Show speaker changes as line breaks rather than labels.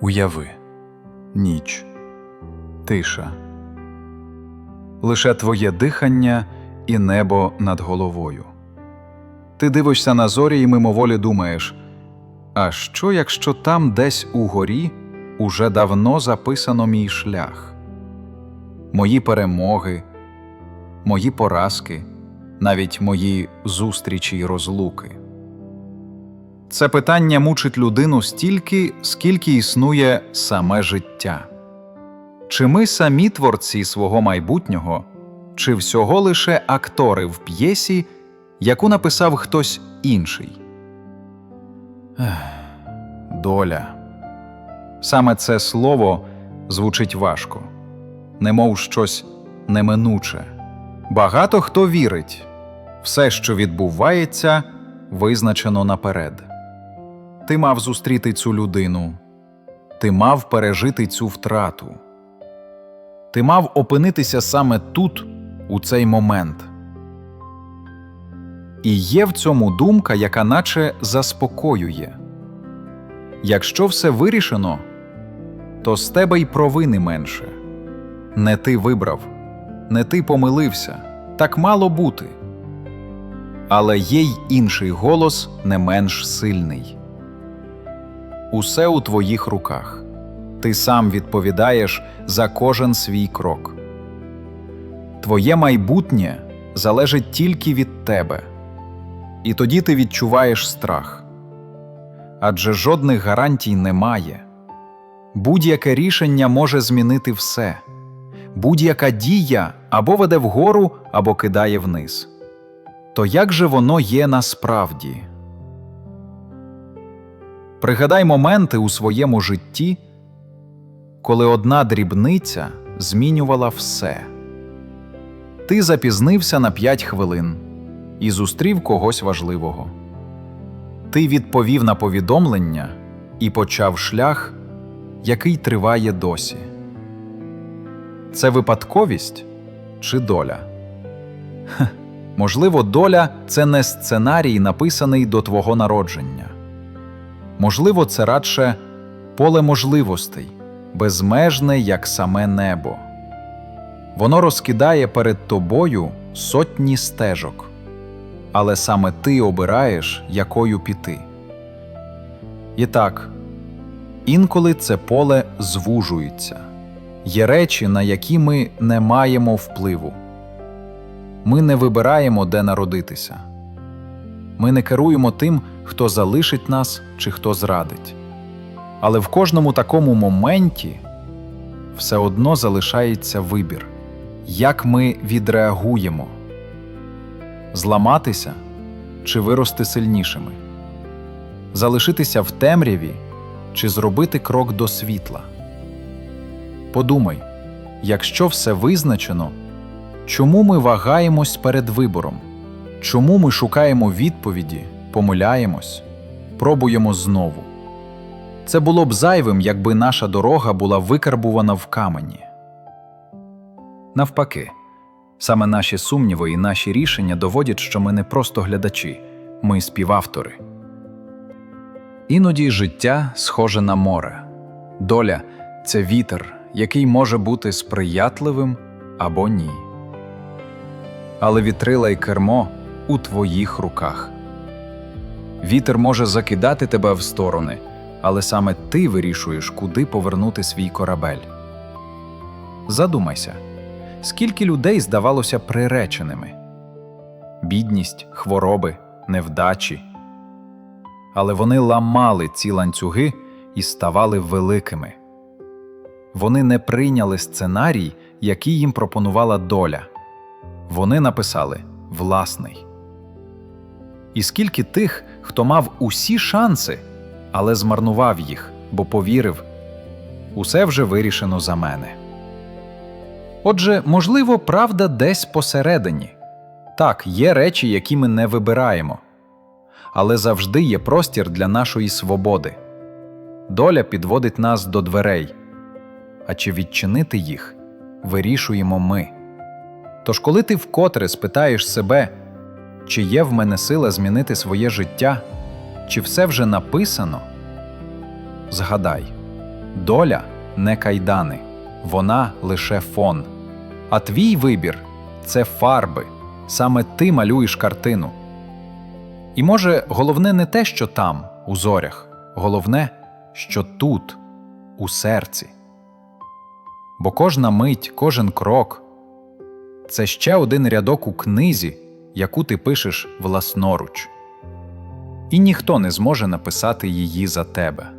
Уяви ніч, тиша, лише твоє дихання і небо над головою. Ти дивишся на зорі і мимоволі думаєш, а що, якщо там десь угорі уже давно записано мій шлях, мої перемоги, мої поразки, навіть мої зустрічі й розлуки. Це питання мучить людину стільки, скільки існує саме життя. Чи ми самі творці свого майбутнього, чи всього лише актори в п'єсі, яку написав хтось інший? Доля. Саме це слово звучить важко, немов щось неминуче. Багато хто вірить, все, що відбувається, визначено наперед. Ти мав зустріти цю людину, ти мав пережити цю втрату, ти мав опинитися саме тут, у цей момент. І є в цьому думка, яка наче заспокоює. Якщо все вирішено, то з тебе й провини менше. Не ти вибрав, не ти помилився, так мало бути. Але є й інший голос не менш сильний. Усе у твоїх руках. Ти сам відповідаєш за кожен свій крок. Твоє майбутнє залежить тільки від тебе, і тоді ти відчуваєш страх. Адже жодних гарантій немає. Будь-яке рішення може змінити все, будь-яка дія або веде вгору, або кидає вниз. То як же воно є насправді? Пригадай моменти у своєму житті, коли одна дрібниця змінювала все. Ти запізнився на п'ять хвилин і зустрів когось важливого. Ти відповів на повідомлення і почав шлях, який триває досі. Це випадковість чи доля? Хех, можливо, доля це не сценарій, написаний до твого народження. Можливо, це радше поле можливостей, безмежне, як саме небо. Воно розкидає перед тобою сотні стежок, але саме ти обираєш, якою піти. І так, інколи це поле звужується, є речі, на які ми не маємо впливу. Ми не вибираємо, де народитися. Ми не керуємо тим, хто залишить нас чи хто зрадить. Але в кожному такому моменті все одно залишається вибір, як ми відреагуємо зламатися чи вирости сильнішими, залишитися в темряві чи зробити крок до світла. Подумай, якщо все визначено, чому ми вагаємось перед вибором? Чому ми шукаємо відповіді, помиляємось, пробуємо знову? Це було б зайвим, якби наша дорога була викарбувана в камені. Навпаки, саме наші сумніви і наші рішення доводять, що ми не просто глядачі, ми співавтори. Іноді життя схоже на море, доля це вітер, який може бути сприятливим або ні. Але вітрила й кермо у твоїх руках. Вітер може закидати тебе в сторони, але саме ти вирішуєш, куди повернути свій корабель. Задумайся, скільки людей здавалося приреченими бідність, хвороби, невдачі. Але вони ламали ці ланцюги і ставали великими. Вони не прийняли сценарій, який їм пропонувала доля. Вони написали власний. І скільки тих, хто мав усі шанси, але змарнував їх, бо повірив усе вже вирішено за мене. Отже, можливо, правда десь посередині. Так, є речі, які ми не вибираємо, але завжди є простір для нашої свободи. Доля підводить нас до дверей, а чи відчинити їх вирішуємо ми. Тож, коли ти вкотре спитаєш себе, чи є в мене сила змінити своє життя, чи все вже написано, згадай, Доля не кайдани, вона лише фон. А твій вибір це фарби. Саме ти малюєш картину. І може, головне не те, що там, у зорях, головне, що тут, у серці. Бо кожна мить, кожен крок це ще один рядок у книзі, яку ти пишеш власноруч. І ніхто не зможе написати її за тебе.